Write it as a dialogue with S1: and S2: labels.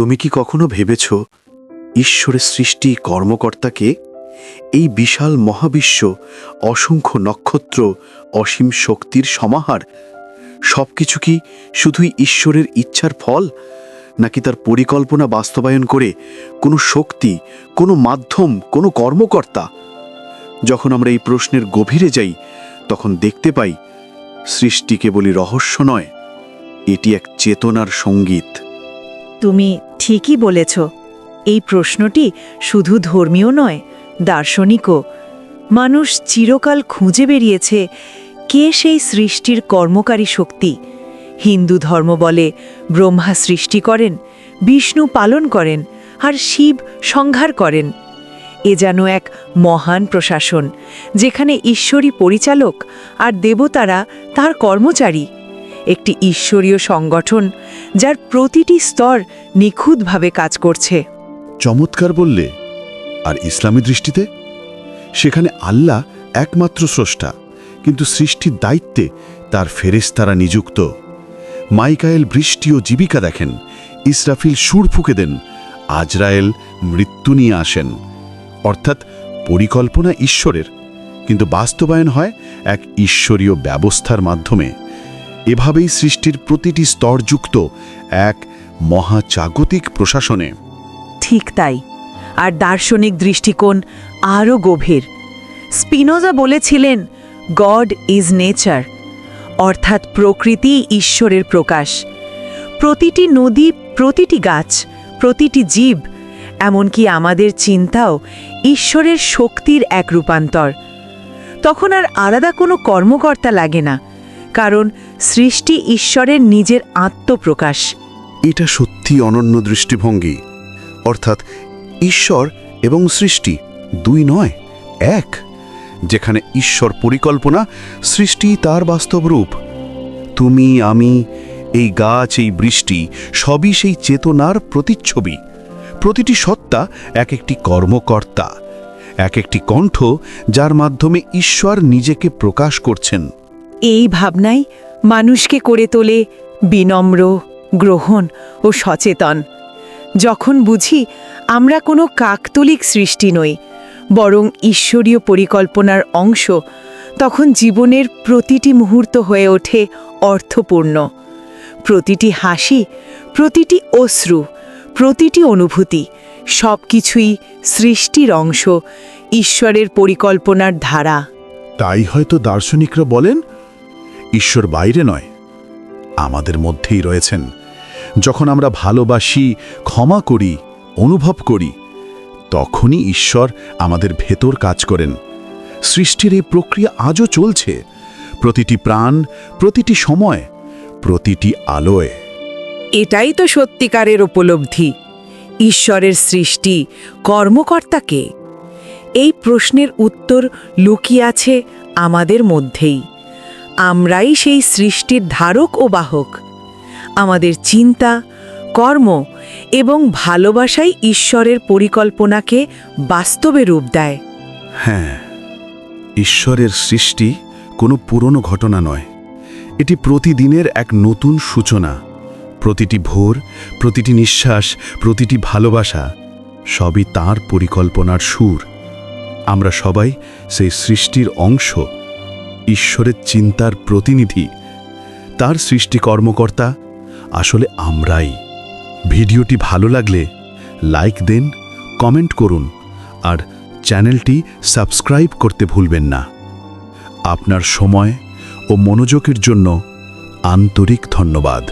S1: তুমি কি কখনো ভেবেছ ঈশ্বরের সৃষ্টি কর্মকর্তাকে এই বিশাল মহাবিশ্ব, অসংখ্য নক্ষত্র, অসীম শক্তির সমাহার, সবকিছু কি শুধুই ঈশ্বরের ইচ্ছার ফল? নাকি তার পরিকল্পনা বাস্তবায়ন করে কোনো শক্তি, কোনো মাধ্যম, কোনো কর্মকর্তা? যখন আমরা এই প্রশ্নের গভীরে যাই, তখন দেখতে পাই সৃষ্টি কেবলই রহস্য নয়, এটি এক চেতনার সংগীত।
S2: তুমি ঠিকই বলেছ। এই প্রশ্নটি শুধু ধর্মীয় নয়, দার্শনিকও। মানুষ চিরকাল খুঁজে বেরিয়েছে কে সেই সৃষ্টির কর্মকারী শক্তি। হিন্দু ধর্ম বলে ব্রহ্মা সৃষ্টি করেন, বিষ্ণু পালন করেন, আর শিব সংহার করেন। এ যেন এক মহান প্রশাসন, যেখানে ঈশ্বরী পরিচালক আর দেবতারা তার কর্মচারী। একটি ঈশ্বরীয় সংগঠন যার প্রতিটি স্তর নিখুঁতভাবে কাজ করছে।
S3: চমৎকার বললে, আর ইসলামী দৃষ্টিতে? সেখানে আল্লাহ একমাত্র স্রষ্টা, কিন্তু সৃষ্টির দায়িত্বে তার ফেরেশতারা নিযুক্ত। মাইকায়েল বৃষ্টি ও জীবিকা দেখেন, ইসরাফিল সুর ফুঁকে দেন, আজরায়েল মৃত্যু নিয়ে আসেন। অর্থাৎ পরিকল্পনা ঈশ্বরের, কিন্তু বাস্তবায়ন হয় এক ঈশ্বরীয় ব্যবস্থার মাধ্যমে। এভাবেই সৃষ্টির প্রতিটি স্তরযুক্ত এক মহাজাগতিক প্রশাসনে।
S2: ঠিক তাই। আর দার্শনিক দৃষ্টিকোণ আরও গভীর। স্পিনোজা বলেছিলেন, গড ইজ নেচার। অর্থাৎ প্রকৃতি ঈশ্বরের প্রকাশ। প্রতিটি নদী, প্রতিটি গাছ, প্রতিটি জীব, এমনকি আমাদের চিন্তাও ঈশ্বরের শক্তির এক রূপান্তর। তখন আর আলাদা কোনো কর্মকর্তা লাগে না। কারণ সৃষ্টি ঈশ্বরের নিজের আত্মপ্রকাশ।
S3: এটা সত্যি অনন্য দৃষ্টিভঙ্গি। অর্থাৎ ঈশ্বর এবং সৃষ্টি দুই নয়, এক। যেখানে ঈশ্বর পরিকল্পনা, সৃষ্টি তার বাস্তব রূপ। তুমি, আমি, এই গাছ, এই বৃষ্টি সবই সেই চেতনার প্রতিচ্ছবি। প্রতিটি সত্তা এক একটি কর্মকর্তা, এক একটি কণ্ঠ যার মাধ্যমে ঈশ্বর নিজেকে প্রকাশ করছেন।
S2: এই ভাবনাই মানুষকে করে তোলে বিনম্র, গ্রহণ ও সচেতন। যখন বুঝি আমরা কোনো কাকতলিক সৃষ্টি নই, বরং ঈশ্বরীয় পরিকল্পনার অংশ, তখন জীবনের প্রতিটি মুহূর্ত হয়ে ওঠে অর্থপূর্ণ। প্রতিটি হাসি, প্রতিটি অশ্রু, প্রতিটি অনুভূতি সব কিছুই সৃষ্টির অংশ, ঈশ্বরের পরিকল্পনার ধারা।
S3: তাই হয়তো দার্শনিকরা বলেন ঈশ্বর বাইরে নয়, আমাদের মধ্যেই রয়েছেন। যখন আমরা ভালোবাসি, ক্ষমা করি, অনুভব করি, তখনই ঈশ্বর আমাদের ভেতর কাজ করেন। সৃষ্টির এই প্রক্রিয়া আজও চলছে। প্রতিটি প্রাণ, প্রতিটি সময়, প্রতিটি আলোয়।
S2: এটাই তো সত্যিকারের উপলব্ধি। ঈশ্বরের সৃষ্টি কর্মকর্তাকে এই প্রশ্নের উত্তর লুকিয়ে আছে আমাদের মধ্যেই। আমরাই সেই সৃষ্টির ধারক ও বাহক। আমাদের চিন্তা, কর্ম এবং ভালোবাসাই ঈশ্বরের পরিকল্পনাকে বাস্তবে রূপ দেয়।
S3: হ্যাঁ ঈশ্বরের সৃষ্টি কোনো পুরনো ঘটনা নয়। এটি প্রতিদিনের এক নতুন সূচনা। প্রতিটি ভোর, প্রতিটি নিঃশ্বাস, প্রতিটি ভালোবাসা সবই তার পরিকল্পনার সুর। আমরা সবাই সেই সৃষ্টির অংশ। ঈশ্বরের চিন্তার প্রতিনিধি। তার সৃষ্টি কর্মকর্তা, আসলে আমরাই। ভিডিওটি ভালো লাগলে লাইক দেন কমেন্ট করুন, আর চ্যানেলটি সাবস্ক্রাইব করতে ভুলবেন না। আপনার সময় ও মনোযোগের জন্য আন্তরিক ধন্যবাদ।